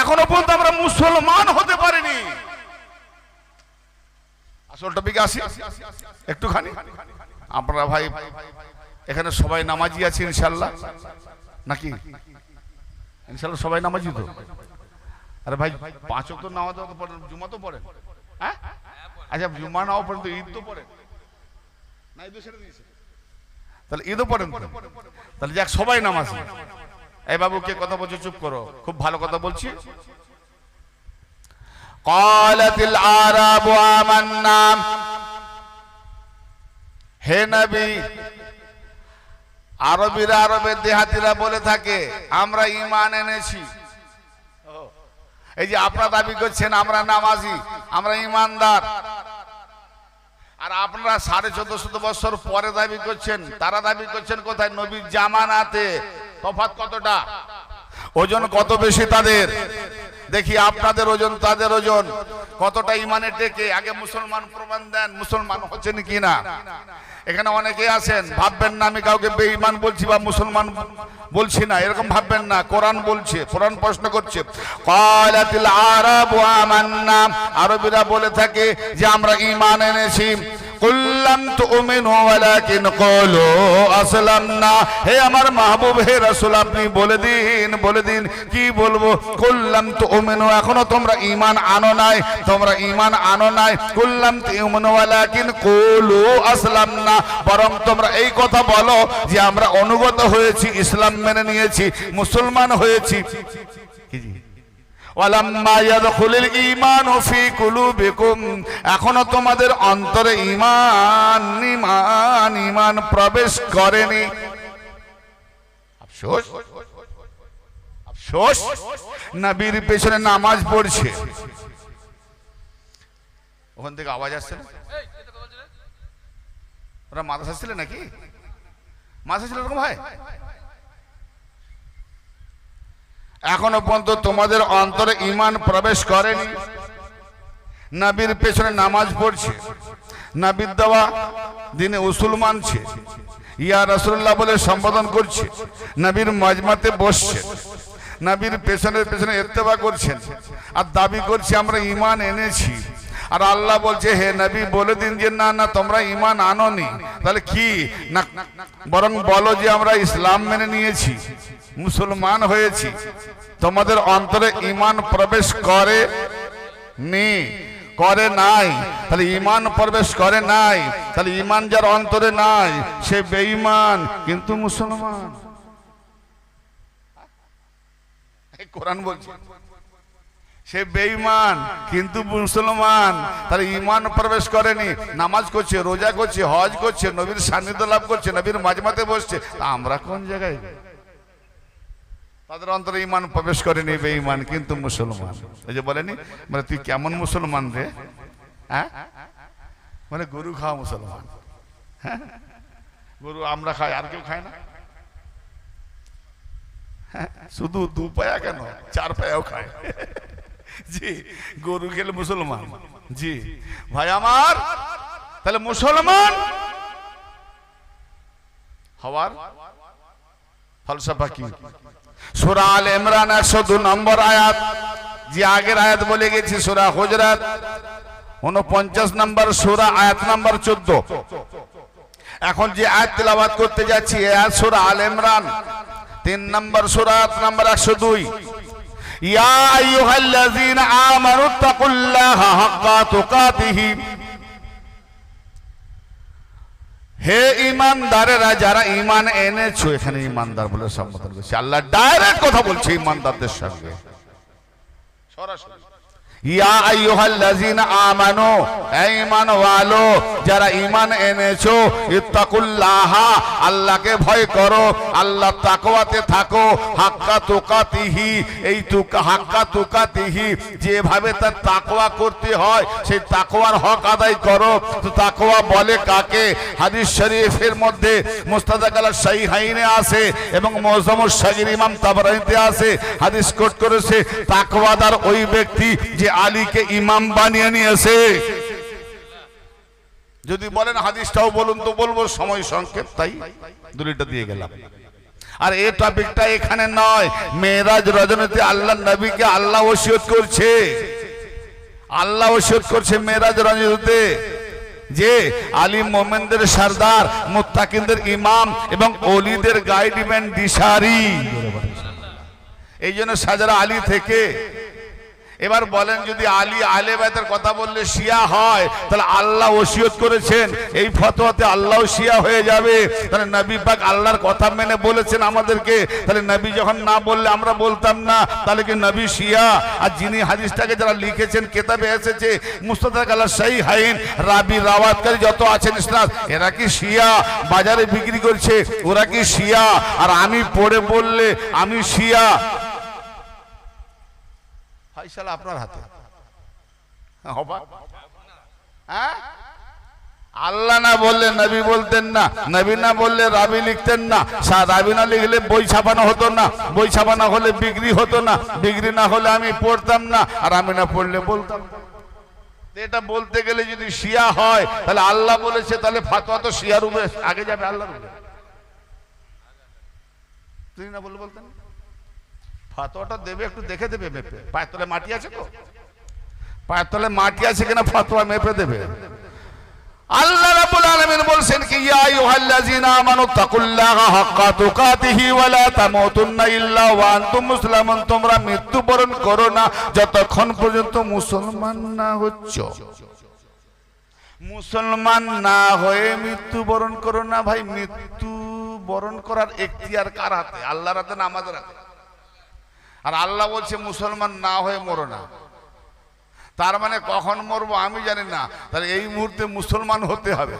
এখনও পর্যন্ত আমরা মুসলমান হতে পারিনি। আসল টপিকে আসি। একটুখানি। আপনারা ভাই, এখানে সবাই নামাজি আছে ইনশাল্লাহ। নাকি? ইনশাল্লাহ সবাই নামাজি তো? আরে ভাই, পাঁচ তো নামাজ জুমা তো পড়েন। হ্যাঁ? আচ্ছা জুমা নাও পড়েন তো, ঈদ তো ঈদও দিয়েছে। তাহলে ঈদও পড়েন তাহলে যাক, সবাই নামাজি। এই বাবু কে কথা বলছো, চুপ করো। খুব ভালো কথা বলছি। আমান্না। হে নবী, আরবিরা আরবের দেহাতিরা বলে থাকে, আমরা ইমান এনেছি। এই যে আপনারা দাবি করছেন, আমরা নামাজি, আমরা ইমানদার আর আপনারা সাড়ে চোদ্দ শত বছর পরে দাবি করছেন, তারা দাবি করছেন কোথায়? নবীর জামানাতে। তফাৎ কতটা? ওজন কত বেশি তাদের? দেখি আপনাদের ওজন, তাদের ওজন। কতটা ইমানে টেকে আগে মুসলমান প্রমাণ দেন, মুসলমান হচ্ছেন কিনা এখানে অনেকে আছেন, ভাববেন না, আমি কাউকে বেঈমান বলছি বা মুসলমান বলছি না, এরকম ভাববেন না। কোরআন বলছে, কোরআন প্রশ্ন করছে। আরবিরা বলে থাকে যে, আমরা ঈমান এনেছি। কুল্লাম তুমিনু ওয়ালাকিন ক্বালু আসলামনা। হে আমার মাহবুব, হে রাসূল, আপনি বলে দিন বলে দিন, কি বলব? কুল্লাম তুমিনু, এখনও তোমরা ঈমান আনো নাই, তোমরা ঈমান আনো নাই। কুল্লাম তুমিনু ওয়ালাকিন কুলু আসলামনা। বরং তোমরা এই কথা বলো যে আমরা অনুগত হয়েছি, ইসলাম মেনে নিয়েছি, মুসলমান হয়েছি। কি এখনও তোমাদের অন্তরে ঈমান ঈমান ঈমান প্রবেশ করেনি। আফসোস? আফসোস? নবীর পেছনে নামাজ পড়ছে। ওখান থেকে আওয়াজ আসছে না? ওরা মাদ্রাসা ছিল নাকি? মাদ্রাসা ছিল এরকম হয় এখনও পর্যন্ত তোমাদের অন্তরে ইমান প্রবেশ করেনি। নাবির পেছনে নামাজ পড়ছে। নাবির দেওয়া দিনে উসুল মানছে। ইয়া রসুল্লাহ বলে সম্বোধন করছে। নাবির মজমাতে বসছে। নাবির পেছনে পেছনে এর্তেবা করছেন। আর দাবি করছে, আমরা ইমান এনেছি। আর আল্লাহ বলছে, হে নবী, বলে দিন যে, না না, তোমরা ইমান আনোনি। তাহলে কি? না, বরং বলো যে, আমরা ইসলাম মেনে নিয়েছি, মুসলমান হয়েছি। তোমাদের অন্তরে ইমান প্রবেশ করে নি, করে নাই। তাহলে ইমান প্রবেশ করে নাই। তাহলে ইমান যার অন্তরে নাই, সে বেঈমান, কিন্তু মুসলমান। কোরআন বলছে। সে বেঈমান, কিন্তু মুসলমান। তাহলে ইমান প্রবেশ করেনি, নামাজ করছে, রোজা করছে, হজ করছে, নবীর সান্নিধ্য লাভ করছে, নবীর মাঝমাতে বসছে। আমরা কোন জায়গায়? তাদের অন্তরে ইমান প্রবেশ করেনি, বেঈমান, কিন্তু মুসলমান। এই যে বলেনি মানে তুই কেমন মুসলমান রে? হ্যাঁ? মানে গরু খাওয়া মুসলমান। হ্যাঁ? গরু আমরা খাই, আর কেউ খায় না। হ্যাঁ? শুধু দু পায়া কেন? চার পায়াও খায়। জি, গরু খেলে মুসলমান। জি। ভাই আমার, তাহলে মুসলমান হওয়ার ফলসফা কি? সুরা আল ইমরান একশো দু নম্বর আয়াত। যে আগের আয়াত বলে গেছি, সুরা হুজরাত। উনপঞ্চাশ নম্বর সুরা, আয়াত নম্বর চোদ্দ। এখন যে আয়াত তেলাবাদ করতে যাচ্ছি সুরা আল ইমরান। তিন নম্বর সুরা, আয়াত নম্বর একশো দুই। ইয়া اتقوا الله حقا تقاته হে ইমানদারেরা, যারা ইমান এনেছো, এখানে ইমানদার বলে সম্বোধন করছে। আল্লাহ ডাইরেক্ট কথা বলছে ইমানদারদের সঙ্গে। সরাসরি। আমানু যেভাবে তার করতে হয় সেই হক আদায় করো। তো বলে কাকে? হাদিস শরীফের মধ্যে মুস্তাদাক আল সাহিহাইনে আছে এবং মোজামুস সাগির ইমাম আছে। হাদিস কোট করেছে ওই ব্যক্তি যে আলীকে ইমাম বানিয়ে নিয়েছে। যদি বলেন হাদিসটাও বলুন তো বলব, সময় সংক্ষেপ, তাই দলিলটা দিয়ে গেলাম। আর এই টপিকটা এখানে নয়, মেয়েরাজ রজনীতে আল্লাহ নবীকে আল্লাহ ওসিয়ত করছে। আল্লাহ ওসিয়ত করছে মেয়েরাজ রজনীতে যে আলী মোমেনদের সর্দার, মুত্তাকিনদের ইমাম এবং অলিদের গাইডম্যান দিশারি। এই জন্য সাজারা আলী থেকে এবার বলেন যদি আলী আলে বাইতের কথা বললে শিয়া হয়, তাহলে আল্লাহ ওসিয়ত করেছেন। এই ফতোয়াতে আল্লাহ শিয়া হয়ে যাবে। তাহলে নবী পাক আল্লাহর কথা মেনে বলেছেন আমাদেরকে। তাহলে নবী যখন না বললে আমরা বলতাম না, তাহলে কি নবী শিয়া? আর যিনি হাদিসটাকে যারা লিখেছেন, কেতাবে এসেছে মুস্তাদাক আল্লাহ সাই হাইন রাবি রাওয়াতকারী যত আছেন ইসলাম, এরা কি শিয়া? বাজারে বিক্রি করছে, ওরা কি শিয়া? আর আমি পড়ে বললে আমি শিয়া। ফাইসালা আপনার হাতে। হ্যাঁ? আল্লাহ না বললে নবী বলতেন না, নবী না বললে রাবি লিখতেন না রাবি না লিখলে বই ছাপানো হতো না, বই ছাপানো হলে বিক্রি হতো না, বিক্রি না হলে আমি পড়তাম না, আর আমি না পড়লে বলতাম। এটা বলতে গেলে যদি শিয়া হয়, তাহলে আল্লাহ বলেছে, তাহলে ফাতোয়া তো শিয়ার উপরে আগে যাবে আল্লাহর উপরে তুই না বললে বলতেন? ফাতোয়াটা দেবে, একটু দেখে দেবে মেপে। পায়ের তলে মাটি আছে তো? পায়ের তলে মাটি আছে কিনা ফাতোয়া মেপে দেবে। আল্লাহ রাব্বুল আলামিন বলছেন কি, ইয়া আইয়ুহাল্লাযিনা আমানু তাকুল্লাহা হাক্কা তুকাতিহি ওয়া লা তামুতুন্না ইল্লা ওয়া আনতুম মুসলিমুন। তোমরা মৃত্যুবরণ করো না, যতক্ষণ পর্যন্ত মুসলমান না হচ্ছ। মুসলমান না হয়ে মৃত্যুবরণ করো না ভাই। মৃত্যু বরণ করার এখতিয়ার কার হাতে? আল্লাহর হাতে না আমাদের হাতে? আর আল্লাহ বলছে, মুসলমান না হয়ে মরো না। তার মানে কখন মরবো আমি জানি না। তাহলে এই মুহূর্তে মুসলমান হতে হবে।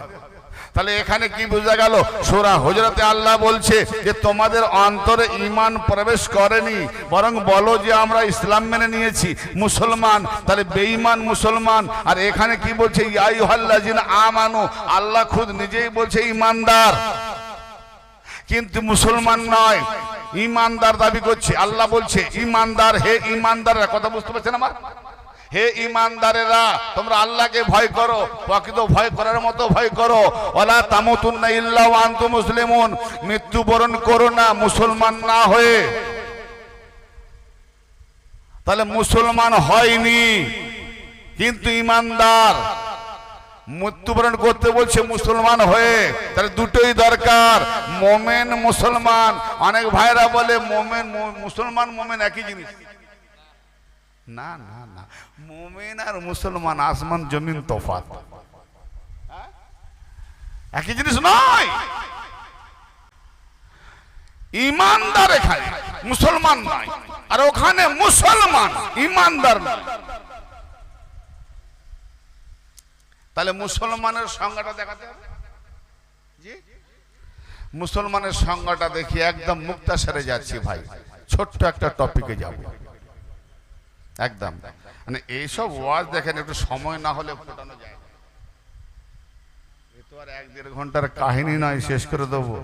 তাহলে এখানে কি বোঝা গেল? সোরা হজরতে আল্লাহ বলছে যে, তোমাদের অন্তরে ইমান প্রবেশ করেনি, বরং বলো যে আমরা ইসলাম মেনে নিয়েছি, মুসলমান। তাহলে বেঈমান মুসলমান। আর এখানে কি বলছে? ইয়াইহাল্লাহ জিন আমানু। আল্লাহ খুদ নিজেই বলছে ইমানদার কিন্তু মুসলমান নয়। ইমানদার দাবি করছে, আল্লাহ বলছে, ইমানদার, হে ইমানদাররা, কথা বুঝতে পারছেন আমার? হে ইমানদারেরা, তোমরা আল্লাহকে ভয় করো, প্রকৃত ভয় করার মতো ভয় করো। ওলা তামতুন্না ইল্লা ওয়া আনতুম মুসলিমুন, মৃত্যুবরণ করো না মুসলমান না হয়ে। তাহলে মুসলমান হয়নি, কিন্তু ইমানদার। মৃত্যুবরণ করতে বলছে মুসলমান হয়ে, তাহলে দুটোই দরকার। মোমেন মুসলমান। অনেক ভাইরা বলে মোমেন মুসলমান, মোমেন একই জিনিস। না না না। মোমেন আর মুসলমান, আসমান, জমিন তফাত? একই জিনিস নয়। ইমানদার এখানে মুসলমান নয়, আর ওখানে মুসলমান ইমানদার নয়। তাহলে মুসলমানের সংজ্ঞাটা দেখাতে হবে। জি? মুসলমানের সংজ্ঞাটা দেখি একদম মুক্তা সেরে যাচ্ছি ভাই। ছোট্ট একটা টপিকে যাব। একদম। মানে এইসব ওয়াজ দেখেন, একটু সময় না হলে ফোটানো যায় তো আর এক দেড় ঘণ্টার কাহিনী নয়, শেষ করে দেবো।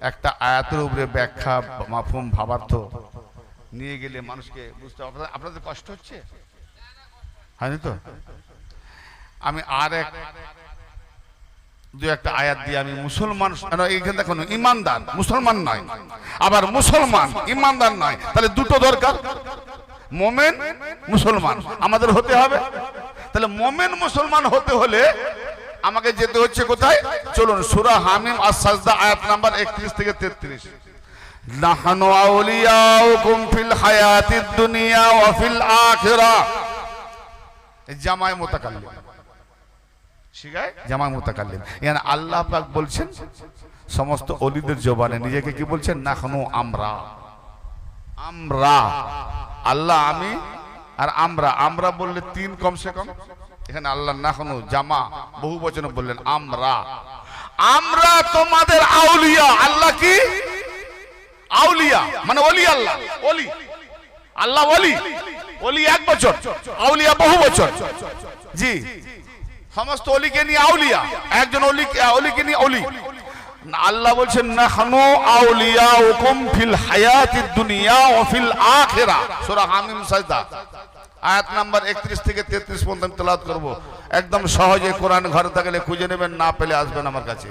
একটা আয়াতের উপরে ব্যাখ্যা, মাফুম, ভাবার্থ নিয়ে গেলে মানুষকে বুঝতে আপনাদের কষ্ট হচ্ছে? হয়নি তো? আমি আর এক দু একটা আয়াত দিয়ে আমি মুসলমান না, এইখানে দেখুন ইমানদার মুসলমান নয়। আবার মুসলমান ইমানদার নয়। তাহলে দুটো দরকার। মোমেন মুসলমান। আমাদের হতে হবে। তাহলে মোমেন মুসলমান হতে হলে আমাকে যেতে হচ্ছে কোথায়? চলুন সুরা হামিম আর সাজদা আয়াত নাম্বার একত্রিশ থেকে তেত্রিশ। নাহানু আউলিয়াউকুম ফিল হায়াতিদ দুনিয়া ফিল আখিরাহ জামাই মোতাকাল্লিম। জামাই মোতাকাল্লিম। ইয়ানি আল্লাহ বলছেন, সমস্ত অলিদের জবানে নিজেকে কি বলছেন? না খানো আমরা। আমরা। আল্লাহ আমি আর আমরা। আমরা বললে তিন কমসে কম। এখানে আল্লাহ না খানো জামা, বহু বচনে বললেন, আমরা। আমরা তোমাদের আউলিয়া। আল্লাহ কি? আউলিয়া। মানে অলি আল্লাহ। অলি। আল্লাহ অলি। অলি এক বছর। আউলিয়া বহু বছর। জি। সমস্ত অলিকে নিয়ে আউলিয়া। একজন অলি অলিকে নিয়ে অলি। আল্লাহ বলছেন না নাহনু আউলিয়া হুকুম ফিল হায়াতিদ দুনিয়া ও ফিল আখিরা। সূরা হামিম সাজদা। আয়াত নাম্বার 31 থেকে 33 পর্যন্ত তেলাওয়াত করব। একদম সহজে কোরআন ঘরে থাকলে খুঁজে নেবেন, না পেলে আসবেন আমার কাছে।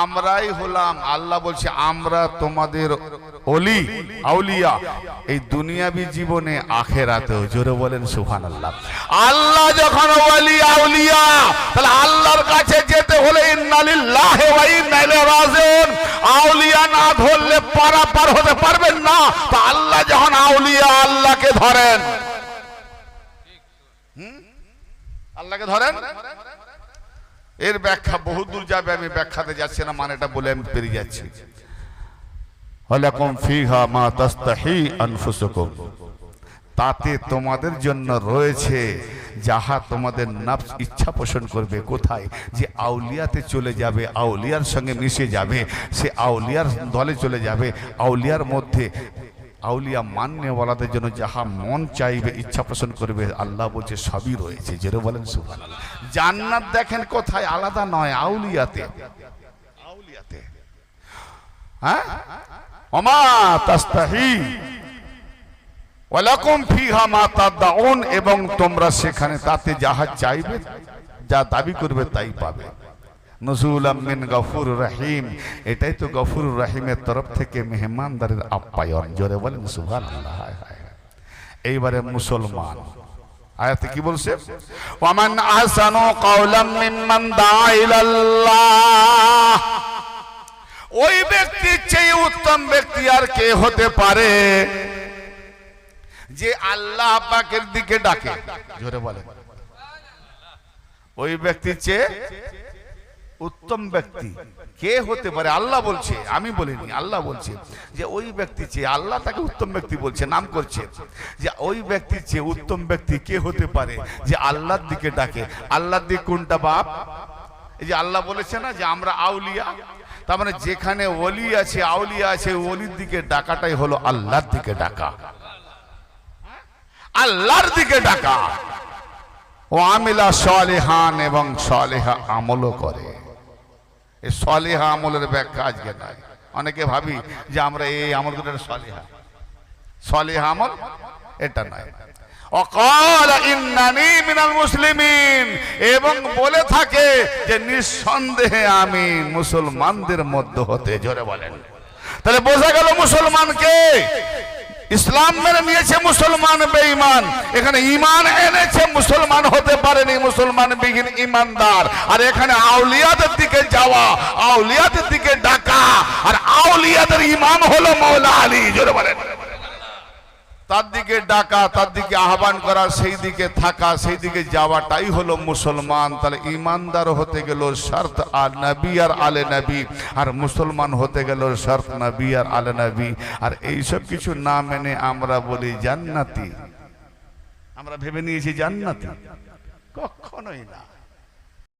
আমরাই হলাম। আল্লাহ বলছে, আমরা তোমাদের অলি, আউলিয়া। এই দুনিয়াবি জীবনে আখেরাতেও জোরে বলেন সুহান আল্লাহ আল্লাহ যখন অলি আউলিয়া, তাহলে আল্লাহর কাছে যেতে হলে ইন্নালিল্লাহ আউলিয়া না ধরলে পারা পার হতে পারবেন না। তো আল্লাহ যখন আউলিয়া, আল্লাহকে ধরেন? আল্লাহকে ধরেন? এর ব্যাখ্যা বহু দূর যাবে, আমি ব্যাখ্যাতে যাচ্ছি না, মানেটা বলে আমি পেরিয়ে যাচ্ছি। তাতে তোমাদের জন্য রয়েছে যাহা তোমাদের নাফস ইচ্ছা পোষণ করবে। কোথায়? যে আউলিয়াতে চলে যাবে, আউলিয়ার সঙ্গে মিশে যাবে, সে আউলিয়ার দলে চলে যাবে, আউলিয়ার মধ্যে আউলিয়া মান্যওয়ালাদের জন্য যাহা মন চাইবে, ইচ্ছা পোষণ করবে, আল্লাহ বলছে সবই রয়েছে। যেটা বলেন সুভান জান্নাত দেখেন কোথায়? আলাদা নয় আউলিয়াতে। আউলিয়াতে। হ্যাঁ? ওমা তাস্তাহি। ওয়ালাকুম ফিহা মা তাদাউন এবং তোমরা সেখানে তাতে যাহা চাইবে যা দাবি করবে তাই পাবে। নজুলাম মিন গফুর রহিম। এটাই তো গফুর রহিমের তরফ থেকে মেহমানদারের আপ্যায়ন। জোরে বলেন সুবহানাল্লাহ। এইবারে মুসলমান। আয়াতে কি বলছে? ওয়ামান আহসানু কাওলাম মিম্মান দাআ ইলাল্লাহ। ওই ব্যক্তির চেয়ে উত্তম ব্যক্তি আর কে হতে পারে? যে আল্লাহ পাকের দিকে ডাকে। জোরে বলে ওই ব্যক্তির চেয়ে উত্তম ব্যক্তি। কে হতে পারে? আল্লাহ বলছে। আমি বলিনি, আল্লাহ বলছে যে ওই ব্যক্তি চেয়ে, আল্লাহ তাকে উত্তম ব্যক্তি বলছে, নাম করছে। যে ওই ব্যক্তির চেয়ে উত্তম ব্যক্তি কে হতে পারে? যে আল্লাহর দিকে ডাকে। আল্লাহর দিক কোনটা বাপ? এই যে আল্লাহ বলেছে না যে আমরা আউলিয়া। তার মানে যেখানে ওলি আছে, আউলিয়া আছে, ওলির দিকে ডাকাটাই হলো আল্লাহর দিকে ডাকা। আল্লাহর দিকে ডাকা। ও আমিলা সলেহান এবং সলেহা আমলও করে। এই সলেহা আমলের ব্যাখ্যা আজকে নাই। অনেকে ভাবি যে আমরা এই আমল করে সলেহা। সলেহা আমল এটা মিনাল মুসলিমিন, এবং বলে থাকে যে নিঃসন্দেহে আমি মুসলমানদের মধ্যে হতে, জোরে বলেন। তাহলে বোঝা গেল মুসলমানকে ইসলাম মেনে নিয়েছে মুসলমান বেঈমান। এখানে ইমান এনেছে মুসলমান হতে পারেনি মুসলমান বিহীন ইমানদার আর এখানে আউলিয়াদের দিকে যাওয়া, আউলিয়াদের দিকে ডাকা, আর আউলিয়াদের ইমাম হলো মৌলা আলী, জোরে বলেন। তার দিকে ডাকা, তার দিকে আহ্বান করা, সেই দিকে থাকা, সেই দিকে যাওয়াটাই হলো মুসলমান। তাহলে ইমানদার হতে গেল শর্ত আর নবী আর আলে নবী, আর মুসলমান হতে গেল শর্ত নবী আর আলে নবী। আর এইসব কিছু না মেনে আমরা বলি জান্নাতি। আমরা ভেবে নিয়েছি জান্নাতি। কখনোই না।